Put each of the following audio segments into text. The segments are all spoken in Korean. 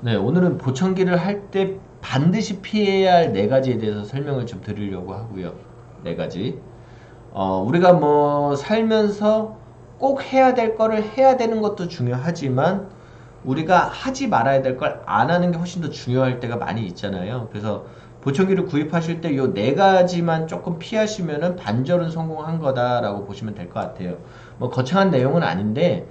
네, 오늘은 보청기를 할 때 반드시 피해야 할 네 가지에 대해서 설명을 좀 드리려고 하고요. 네 가지. 어, 우리가 뭐 살면서 꼭 해야 될 거를 해야 되는 것도 중요하지만 우리가 하지 말아야 될 걸 안 하는 게 훨씬 더 중요할 때가 많이 있잖아요. 그래서 보청기를 구입하실 때 요 네 가지만 조금 피하시면은 반절은 성공한 거다라고 보시면 될 것 같아요. 뭐 거창한 내용은 아닌데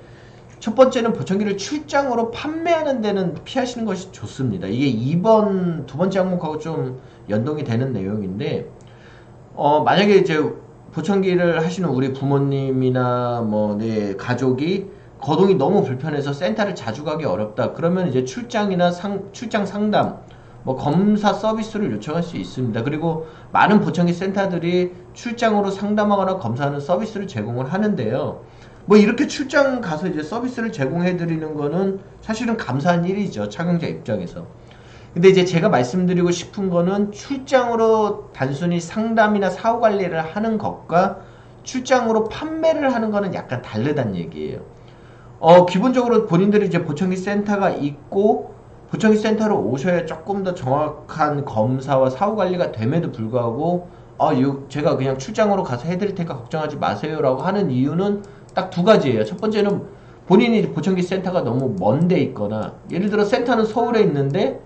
첫 번째는 보청기를 출장으로 판매하는 데는 피하시는 것이 좋습니다. 이게 2번, 두 번째 항목하고 좀 연동이 되는 내용인데, 어, 만약에 이제 보청기를 하시는 우리 부모님이나 뭐, 내 가족이 거동이 너무 불편해서 센터를 자주 가기 어렵다. 그러면 이제 출장이나 상, 출장 상담, 뭐 검사 서비스를 요청할 수 있습니다. 그리고 많은 보청기 센터들이 출장으로 상담하거나 검사하는 서비스를 제공을 하는데요. 뭐 이렇게 출장 가서 이제 서비스를 제공해 드리는 거는 사실은 감사한 일이죠. 착용자 입장에서. 근데 이제 제가 말씀드리고 싶은 거는 출장으로 단순히 상담이나 사후 관리를 하는 것과 출장으로 판매를 하는 거는 약간 다르다는 얘기예요. 어, 기본적으로 본인들이 이제 보청기 센터가 있고 보청기 센터로 오셔야 조금 더 정확한 검사와 사후 관리가 됨에도 불구하고 어, 요, 제가 그냥 출장으로 가서 해드릴 테니까 걱정하지 마세요라고 하는 이유는 딱 두 가지예요. 첫 번째는 본인이 보청기 센터가 너무 먼데 있거나 예를 들어 센터는 서울에 있는데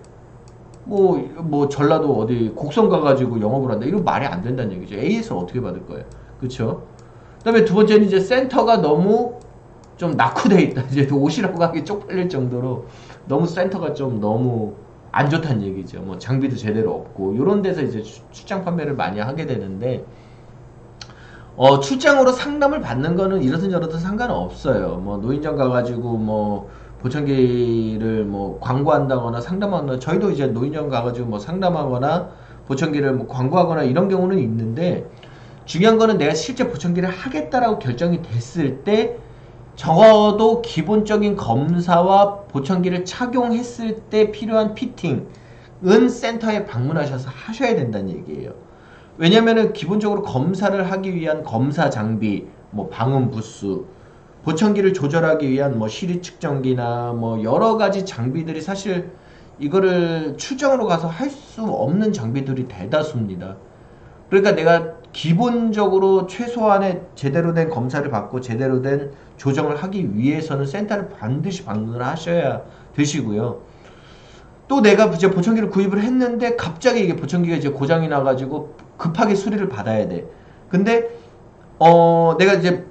뭐, 뭐 전라도 어디 곡성 가가지고 영업을 한다. 이거 말이 안 된다는 얘기죠. AS를 어떻게 받을 거예요? 그쵸? 그 다음에 두 번째는 이제 센터가 너무 좀 낙후돼 있다. 이제 오시라고 하기 쪽팔릴 정도로 너무 센터가 좀 너무 안 좋다는 얘기죠. 뭐 장비도 제대로 없고 이런 데서 이제 출- 출장 판매를 많이 하게 되는데 어, 출장으로 상담을 받는 거는 이렇든 저렇든 상관없어요. 뭐 노인정 가가지고 뭐 보청기를 뭐 광고한다거나 상담하거나 저희도 이제 노인정 가가지고 뭐 상담하거나 보청기를 뭐 광고하거나 이런 경우는 있는데 중요한 거는 내가 실제 보청기를 하겠다라고 결정이 됐을 때 적어도 기본적인 검사와 보청기를 착용했을 때 필요한 피팅은 센터에 방문하셔서 하셔야 된다는 얘기예요. 왜냐면은 기본적으로 검사를 하기 위한 검사 장비, 뭐 방음 부스, 보청기를 조절하기 위한 뭐 시리 측정기나 뭐 여러 가지 장비들이 사실 이거를 출장으로 가서 할 수 없는 장비들이 대다수입니다. 그러니까 내가 기본적으로 최소한의 제대로 된 검사를 받고 제대로 된 조정을 하기 위해서는 센터를 반드시 방문을 하셔야 되시고요. 또 내가 이제 보청기를 구입을 했는데 갑자기 이게 보청기가 이제 고장이 나가지고 급하게 수리를 받아야 돼. 근데 어 내가 이제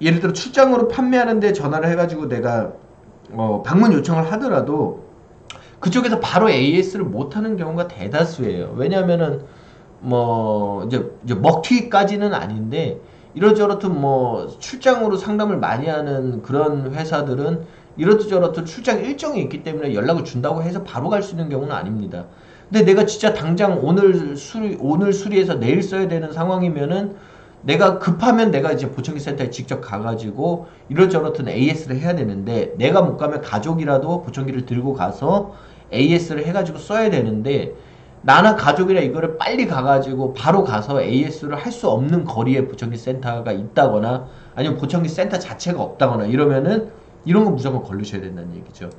예를 들어 출장으로 판매하는데 전화를 해가지고 내가 어 방문 요청을 하더라도 그쪽에서 바로 AS를 못하는 경우가 대다수예요. 왜냐하면은 뭐 이제 이제 먹튀까지는 아닌데 이러저렇든 뭐 출장으로 상담을 많이 하는 그런 회사들은 이렇듯저렇듯 출장 일정이 있기 때문에 연락을 준다고 해서 바로 갈 수 있는 경우는 아닙니다. 근데 내가 진짜 당장 오늘 수리 오늘 수리해서 내일 써야 되는 상황이면은 내가 급하면 내가 이제 보청기 센터에 직접 가가지고 이럴저럴든 AS를 해야 되는데 내가 못 가면 가족이라도 보청기를 들고 가서 AS를 해가지고 써야 되는데 나나 가족이라 이거를 빨리 가가지고 바로 가서 AS를 할 수 없는 거리에 보청기 센터가 있다거나 아니면 보청기 센터 자체가 없다거나 이러면은 이런 거 무조건 걸르셔야 된다는 얘기죠.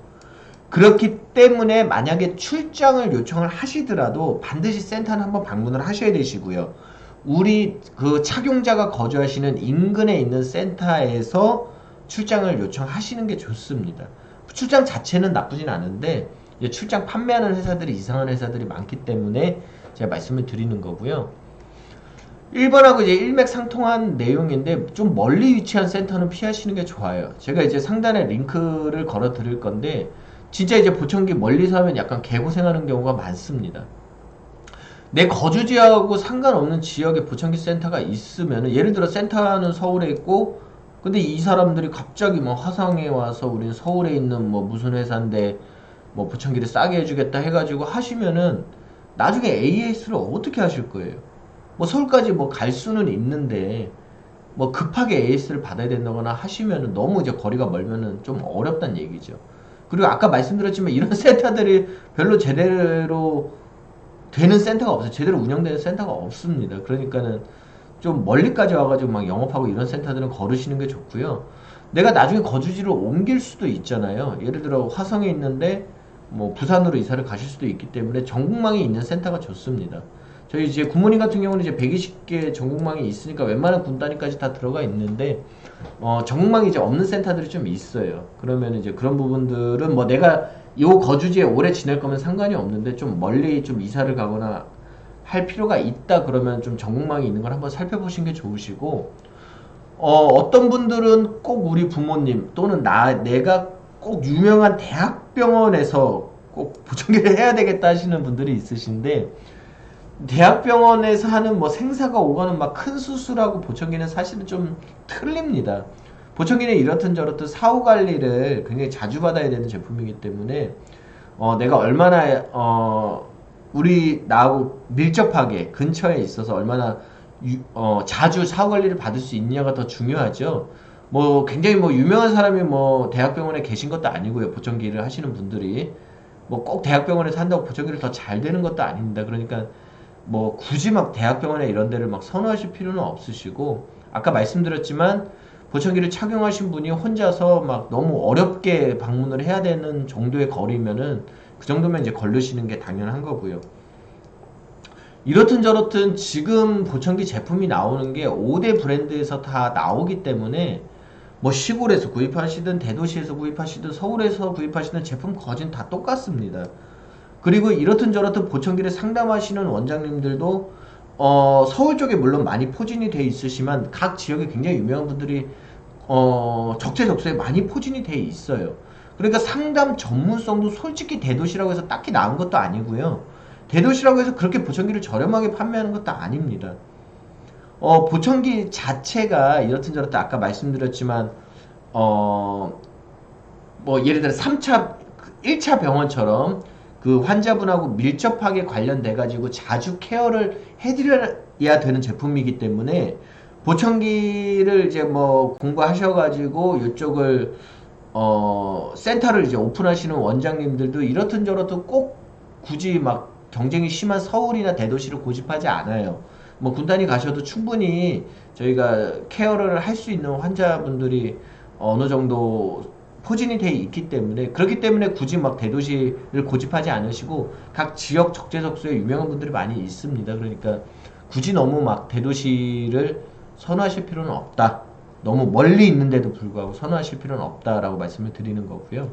그렇기 때문에 만약에 출장을 요청을 하시더라도 반드시 센터는 한번 방문을 하셔야 되시고요. 우리 그 착용자가 거주하시는 인근에 있는 센터에서 출장을 요청하시는 게 좋습니다. 출장 자체는 나쁘진 않은데 출장 판매하는 회사들이 이상한 회사들이 많기 때문에 제가 말씀을 드리는 거고요. 1번하고 이제 일맥상통한 내용인데 좀 멀리 위치한 센터는 피하시는 게 좋아요. 제가 이제 상단에 링크를 걸어 드릴 건데 진짜 이제 보청기 멀리서 하면 약간 개고생하는 경우가 많습니다. 내 거주 지역하고 상관없는 지역에 보청기 센터가 있으면 예를 들어 센터는 서울에 있고 근데 이 사람들이 갑자기 뭐 화성에 와서 우리는 서울에 있는 뭐 무슨 회사인데 뭐 보청기를 싸게 해주겠다 해가지고 하시면은 나중에 AS를 어떻게 하실 거예요? 뭐 서울까지 뭐 갈 수는 있는데 뭐 급하게 AS를 받아야 된다거나 하시면은 너무 이제 거리가 멀면은 좀 어렵다는 얘기죠. 그리고 아까 말씀드렸지만 이런 센터들이 별로 제대로 되는 센터가 없어요. 제대로 운영되는 센터가 없습니다. 그러니까는 좀 멀리까지 와가지고 막 영업하고 이런 센터들은 걸으시는 게 좋고요. 내가 나중에 거주지를 옮길 수도 있잖아요. 예를 들어 화성에 있는데 뭐 부산으로 이사를 가실 수도 있기 때문에 전국망이 있는 센터가 좋습니다. 저희 이제 구모님 같은 경우는 이제 120개 전국망이 있으니까 웬만한 군 단위까지 다 들어가 있는데 어, 전국망이 이제 없는 센터들이 좀 있어요. 그러면 이제 그런 부분들은 뭐 내가 요 거주지에 오래 지낼 거면 상관이 없는데 좀 멀리 좀 이사를 가거나 할 필요가 있다 그러면 좀 전국망이 있는 걸 한번 살펴보시는 게 좋으시고 어, 어떤 분들은 꼭 우리 부모님 또는 나 내가 꼭 유명한 대학병원에서 꼭 보청기를 해야 되겠다 하시는 분들이 있으신데 대학병원에서 하는 뭐 생사가 오가는 막 큰 수술하고 보청기는 사실은 좀 틀립니다. 보청기는 이렇든 저렇든 사후 관리를 굉장히 자주 받아야 되는 제품이기 때문에 어, 내가 얼마나 어, 우리 나하고 밀접하게 근처에 있어서 얼마나 유- 어, 자주 사후 관리를 받을 수 있냐가 더 중요하죠. 뭐 굉장히 뭐 유명한 사람이 뭐 대학병원에 계신 것도 아니고요. 보청기를 하시는 분들이 뭐 꼭 대학병원에서 한다고 보청기를 더 잘 되는 것도 아닙니다. 그러니까 뭐 굳이 막 대학병원에 이런 데를 막 선호하실 필요는 없으시고 아까 말씀드렸지만 보청기를 착용하신 분이 혼자서 막 너무 어렵게 방문을 해야 되는 정도의 거리면은 그 정도면 이제 걸르시는 게 당연한 거고요. 이렇든 저렇든 지금 보청기 제품이 나오는 게 5대 브랜드에서 다 나오기 때문에 뭐 시골에서 구입하시든 대도시에서 구입하시든 서울에서 구입하시는 제품 거진 다 똑같습니다. 그리고 이렇든 저렇든 보청기를 상담하시는 원장님들도 어, 서울 쪽에 물론 많이 포진이 돼 있으시만 각 지역에 굉장히 유명한 분들이 어, 적재적소에 많이 포진이 돼 있어요. 그러니까 상담 전문성도 솔직히 대도시라고 해서 딱히 나은 것도 아니고요. 대도시라고 해서 그렇게 보청기를 저렴하게 판매하는 것도 아닙니다. 어, 보청기 자체가 이렇든 저렇든 아까 말씀드렸지만 어, 뭐 예를 들어 3차 1차 병원처럼 그 환자분하고 밀접하게 관련돼 가지고 자주 케어를 해드려야 되는 제품이기 때문에 보청기를 이제 뭐 공부하셔 가지고 이쪽을 어 센터를 이제 오픈하시는 원장님들도 이렇든 저렇든 꼭 굳이 막 경쟁이 심한 서울이나 대도시를 고집하지 않아요. 뭐 군단위 가셔도 충분히 저희가 케어를 할 수 있는 환자분들이 어느 정도 포진이 돼 있기 때문에 그렇기 때문에 굳이 막 대도시를 고집하지 않으시고 각 지역 적재적소에 유명한 분들이 많이 있습니다. 그러니까 굳이 너무 막 대도시를 선호하실 필요는 없다. 너무 멀리 있는데도 불구하고 선호하실 필요는 없다라고 말씀을 드리는 거고요.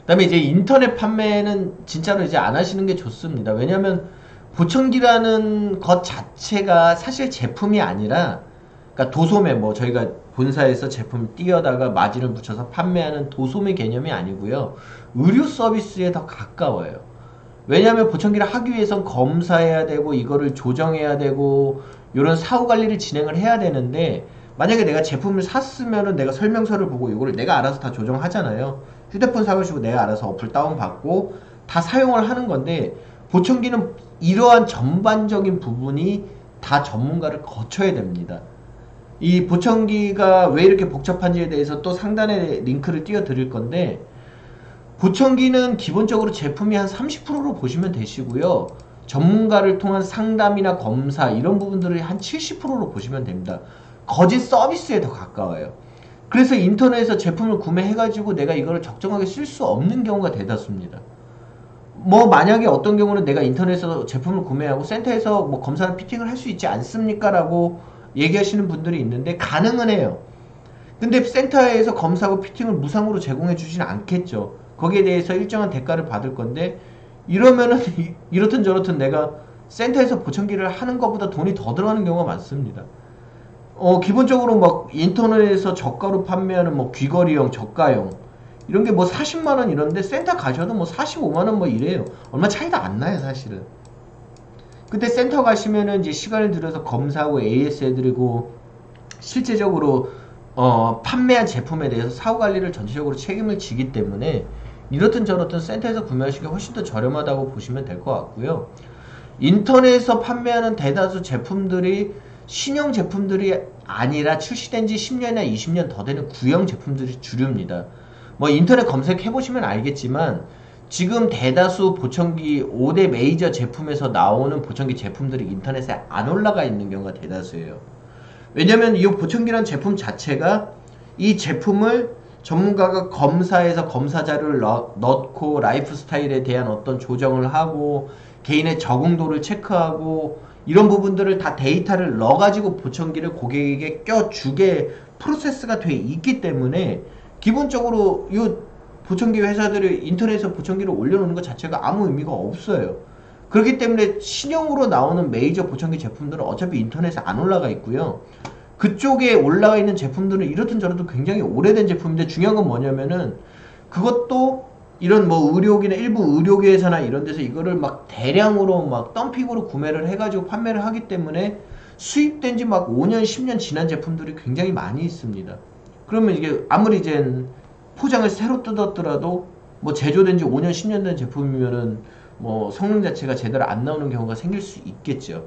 그다음에 이제 인터넷 판매는 진짜로 이제 안 하시는 게 좋습니다. 왜냐하면 보청기라는 것 자체가 사실 제품이 아니라 그러니까 도소매 뭐 저희가 본사에서 제품 띄어다가 마진을 붙여서 판매하는 도소매 개념이 아니고요. 의료 서비스에 더 가까워요. 왜냐하면 보청기를 하기 위해선 검사해야 되고 이거를 조정해야 되고 이런 사후 관리를 진행을 해야 되는데 만약에 내가 제품을 샀으면은 내가 설명서를 보고 이거를 내가 알아서 다 조정하잖아요. 휴대폰 사가지고 내가 알아서 어플 다운 받고 다 사용을 하는 건데 보청기는 이러한 전반적인 부분이 다 전문가를 거쳐야 됩니다. 이 보청기가 왜 이렇게 복잡한지에 대해서 또 상단에 링크를 띄워 드릴 건데 보청기는 기본적으로 제품이 한 30%로 보시면 되시고요. 전문가를 통한 상담이나 검사 이런 부분들을 한 70%로 보시면 됩니다. 거짓 서비스에 더 가까워요. 그래서 인터넷에서 제품을 구매해가지고 내가 이거를 적정하게 쓸 수 없는 경우가 대다수입니다. 뭐 만약에 어떤 경우는 내가 인터넷에서 제품을 구매하고 센터에서 뭐 검사나 피팅을 할 수 있지 않습니까? 라고 얘기하시는 분들이 있는데 가능은 해요. 근데 센터에서 검사하고 피팅을 무상으로 제공해 주진 않겠죠. 거기에 대해서 일정한 대가를 받을 건데 이러면은 이- 이렇든 저렇든 내가 센터에서 보청기를 하는 것보다 돈이 더 들어가는 경우가 많습니다. 어, 기본적으로 막 인터넷에서 저가로 판매하는 뭐 귀걸이용, 저가용 이런 게 뭐 40만 원 이런데 센터 가셔도 뭐 45만 원 뭐 이래요. 얼마 차이도 안 나요, 사실은. 그때 센터 가시면은 이제 시간을 들여서 검사하고 AS 해드리고 실제적으로 어, 판매한 제품에 대해서 사후 관리를 전체적으로 책임을 지기 때문에 이렇든 저렇든 센터에서 구매하시기 훨씬 더 저렴하다고 보시면 될 것 같고요. 인터넷에서 판매하는 대다수 제품들이 신형 제품들이 아니라 출시된 지 10년이나 20년 더 되는 구형 제품들이 주류입니다. 뭐 인터넷 검색해 보시면 알겠지만 지금 대다수 보청기 5대 메이저 제품에서 나오는 보청기 제품들이 인터넷에 안 올라가 있는 경우가 대다수예요. 왜냐면 이 보청기란 제품 자체가 이 제품을 전문가가 검사해서 검사 자료를 넣, 넣고 라이프 스타일에 대한 어떤 조정을 하고 개인의 적응도를 체크하고 이런 부분들을 다 데이터를 넣어가지고 보청기를 고객에게 껴주게 프로세스가 돼 있기 때문에 기본적으로 이 보청기 회사들이 인터넷에서 보청기를 올려놓는 것 자체가 아무 의미가 없어요. 그렇기 때문에 신형으로 나오는 메이저 보청기 제품들은 어차피 인터넷에 안 올라가 있고요. 그쪽에 올라가 있는 제품들은 이렇든 저렇든 굉장히 오래된 제품인데 중요한 건 뭐냐면은 그것도 이런 뭐 의료기나 일부 의료계에서나 이런 데서 이거를 막 대량으로 막 덤핑으로 구매를 해가지고 판매를 하기 때문에 수입된 지 막 5년, 10년 지난 제품들이 굉장히 많이 있습니다. 그러면 이게 아무리 이제 포장을 새로 뜯었더라도 뭐 제조된 지 5년, 10년 된 제품이면은 뭐 성능 자체가 제대로 안 나오는 경우가 생길 수 있겠죠.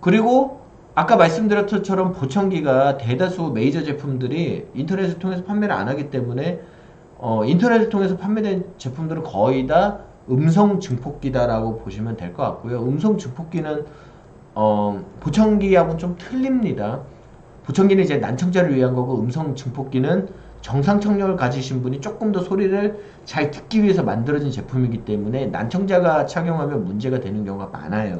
그리고 아까 말씀드렸던 것처럼 보청기가 대다수 메이저 제품들이 인터넷을 통해서 판매를 안 하기 때문에 어, 인터넷을 통해서 판매된 제품들은 거의 다 음성 증폭기다라고 보시면 될 것 같고요. 음성 증폭기는 어, 보청기하고는 좀 틀립니다. 보청기는 이제 난청자를 위한 거고 음성 증폭기는 정상 청력을 가지신 분이 조금 더 소리를 잘 듣기 위해서 만들어진 제품이기 때문에 난청자가 착용하면 문제가 되는 경우가 많아요.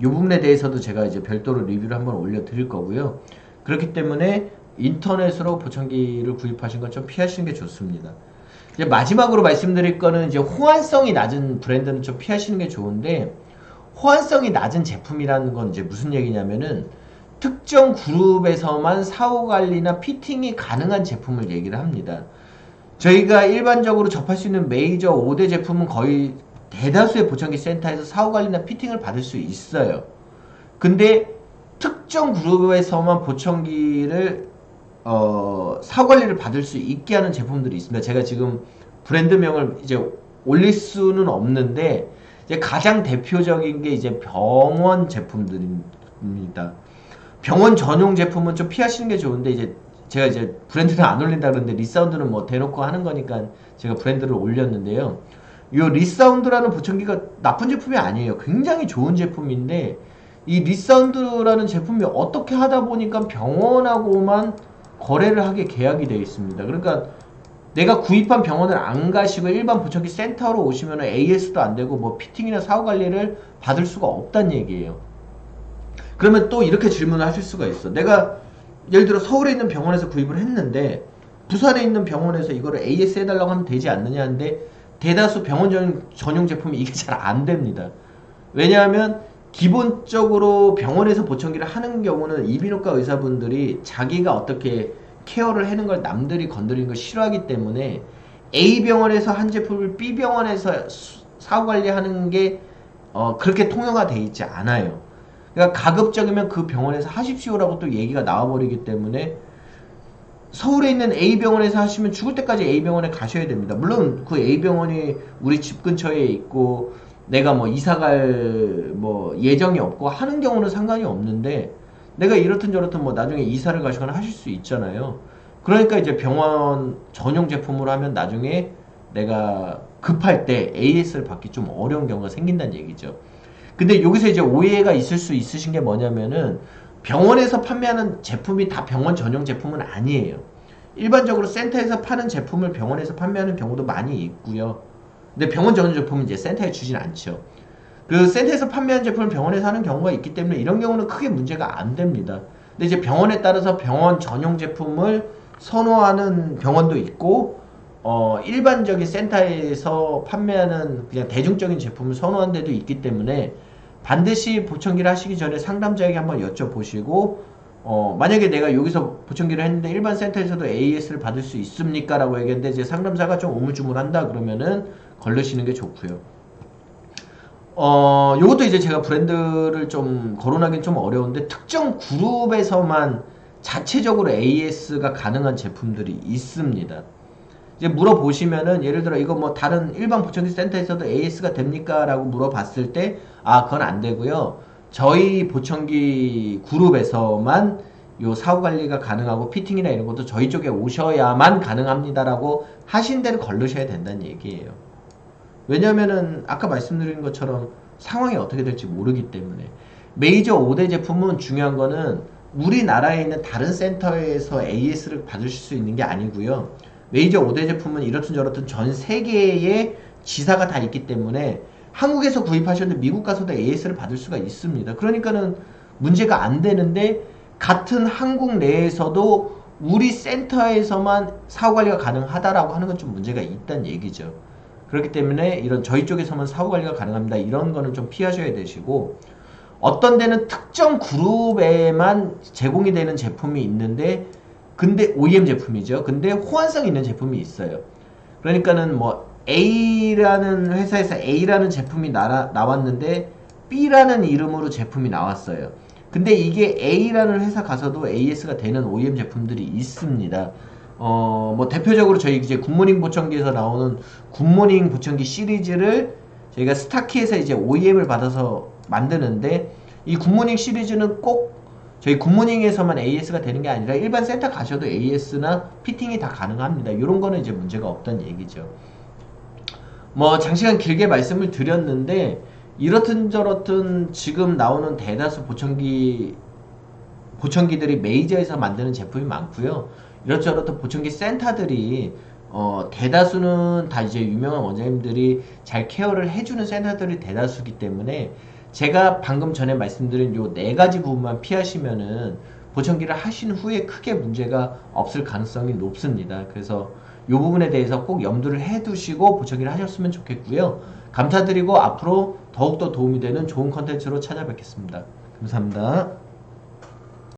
이 부분에 대해서도 제가 이제 별도로 리뷰를 한번 올려드릴 거고요. 그렇기 때문에 인터넷으로 보청기를 구입하신 건 좀 피하시는 게 좋습니다. 이제 마지막으로 말씀드릴 거는 이제 호환성이 낮은 브랜드는 좀 피하시는 게 좋은데 호환성이 낮은 제품이라는 건 이제 무슨 얘기냐면은 특정 그룹에서만 사후 관리나 피팅이 가능한 제품을 얘기를 합니다. 저희가 일반적으로 접할 수 있는 메이저 5대 제품은 거의 대다수의 보청기 센터에서 사후 관리나 피팅을 받을 수 있어요. 근데 특정 그룹에서만 보청기를 어, 사후 관리를 받을 수 있게 하는 제품들이 있습니다. 제가 지금 브랜드명을 이제 올릴 수는 없는데 이제 가장 대표적인 게 이제 병원 제품들입니다. 병원 전용 제품은 좀 피하시는 게 좋은데 이제 제가 이제 브랜드를 안 올린다 그러는데 리사운드는 뭐 대놓고 하는 거니까 제가 브랜드를 올렸는데요. 이 리사운드라는 보청기가 나쁜 제품이 아니에요. 굉장히 좋은 제품인데 이 리사운드라는 제품이 어떻게 하다 보니까 병원하고만 거래를 하게 계약이 되어 있습니다. 그러니까 내가 구입한 병원을 안 가시고 일반 보청기 센터로 오시면 AS도 안 되고 뭐 피팅이나 사후 관리를 받을 수가 없다는 얘기예요. 그러면 또 이렇게 질문을 하실 수가 있어. 내가 예를 들어 서울에 있는 병원에서 구입을 했는데 부산에 있는 병원에서 이거를 AS 해달라고 하면 되지 않느냐는데 대다수 병원 전용, 전용 제품이 이게 잘 안 됩니다. 왜냐하면 기본적으로 병원에서 보청기를 하는 경우는 이비인후과 의사분들이 자기가 어떻게 케어를 하는 걸 남들이 건드리는 걸 싫어하기 때문에 A 병원에서 한 제품을 B 병원에서 사후 관리하는 게 어, 그렇게 통용화돼 있지 않아요. 그러니까 가급적이면 그 병원에서 하십시오라고 또 얘기가 나와버리기 때문에 서울에 있는 A 병원에서 하시면 죽을 때까지 A 병원에 가셔야 됩니다. 물론 그 A 병원이 우리 집 근처에 있고 내가 뭐 이사갈 뭐 예정이 없고 하는 경우는 상관이 없는데 내가 이렇든 저렇든 뭐 나중에 이사를 가시거나 하실 수 있잖아요. 그러니까 이제 병원 전용 제품으로 하면 나중에 내가 급할 때 AS를 받기 좀 어려운 경우가 생긴다는 얘기죠. 근데 여기서 이제 오해가 있을 수 있으신 게 뭐냐면은 병원에서 판매하는 제품이 다 병원 전용 제품은 아니에요. 일반적으로 센터에서 파는 제품을 병원에서 판매하는 경우도 많이 있고요. 근데 병원 전용 제품은 이제 센터에 주진 않죠. 그 센터에서 판매한 제품을 병원에서 하는 경우가 있기 때문에 이런 경우는 크게 문제가 안 됩니다. 근데 이제 병원에 따라서 병원 전용 제품을 선호하는 병원도 있고 어, 일반적인 센터에서 판매하는 그냥 대중적인 제품을 선호하는 데도 있기 때문에 반드시 보청기를 하시기 전에 상담자에게 한번 여쭤보시고 어, 만약에 내가 여기서 보청기를 했는데 일반 센터에서도 AS를 받을 수 있습니까? 라고 얘기했는데 이제 상담사가 좀 우물쭈물한다 그러면은 걸르시는 게 좋고요. 어, 요것도 이제 제가 브랜드를 좀 거론하기는 좀 어려운데 특정 그룹에서만 자체적으로 AS가 가능한 제품들이 있습니다. 이제 물어보시면은 예를 들어 이거 뭐 다른 일반 보청기 센터에서도 AS가 됩니까? 라고 물어봤을 때 아 그건 안 되고요. 저희 보청기 그룹에서만 요 사후 관리가 가능하고 피팅이나 이런 것도 저희 쪽에 오셔야만 가능합니다라고 하신 대로 걸르셔야 된다는 얘기예요. 왜냐면은 아까 말씀드린 것처럼 상황이 어떻게 될지 모르기 때문에 메이저 5대 제품은 중요한 거는 우리나라에 있는 다른 센터에서 AS를 받으실 수 있는 게 아니고요. 메이저 5대 제품은 이렇든 저렇든 전 세계에 지사가 다 있기 때문에 한국에서 구입하셨는데 미국 가서도 AS를 받을 수가 있습니다. 그러니까는 문제가 안 되는데 같은 한국 내에서도 우리 센터에서만 사후 관리가 가능하다라고 하는 건 좀 문제가 있다는 얘기죠. 그렇기 때문에 이런 저희 쪽에서만 사후 관리가 가능합니다. 이런 거는 좀 피하셔야 되시고 어떤 데는 특정 그룹에만 제공이 되는 제품이 있는데 근데 OEM 제품이죠. 근데 호환성 있는 제품이 있어요. 그러니까는 뭐 A라는 회사에서 A라는 제품이 나, 나왔는데 B라는 이름으로 제품이 나왔어요. 근데 이게 A라는 회사 가서도 AS가 되는 OEM 제품들이 있습니다. 어, 뭐 대표적으로 저희 이제 굿모닝 보청기에서 나오는 굿모닝 보청기 시리즈를 저희가 스타키에서 이제 OEM을 받아서 만드는데 이 굿모닝 시리즈는 꼭 저희 굿모닝에서만 AS가 되는 게 아니라 일반 센터 가셔도 AS나 피팅이 다 가능합니다. 이런 거는 이제 문제가 없다는 얘기죠. 뭐 장시간 길게 말씀을 드렸는데 이렇든 저렇든 지금 나오는 대다수 보청기 보청기들이 메이저에서 만드는 제품이 많고요. 이렇저렇든 보청기 센터들이 어, 대다수는 다 이제 유명한 원장님들이 잘 케어를 해주는 센터들이 대다수기 때문에 제가 방금 전에 말씀드린 요 네 가지 부분만 피하시면은 보청기를 하신 후에 크게 문제가 없을 가능성이 높습니다. 그래서 이 부분에 대해서 꼭 염두를 해두시고 보청기를 하셨으면 좋겠고요. 감사드리고 앞으로 더욱더 도움이 되는 좋은 컨텐츠로 찾아뵙겠습니다. 감사합니다.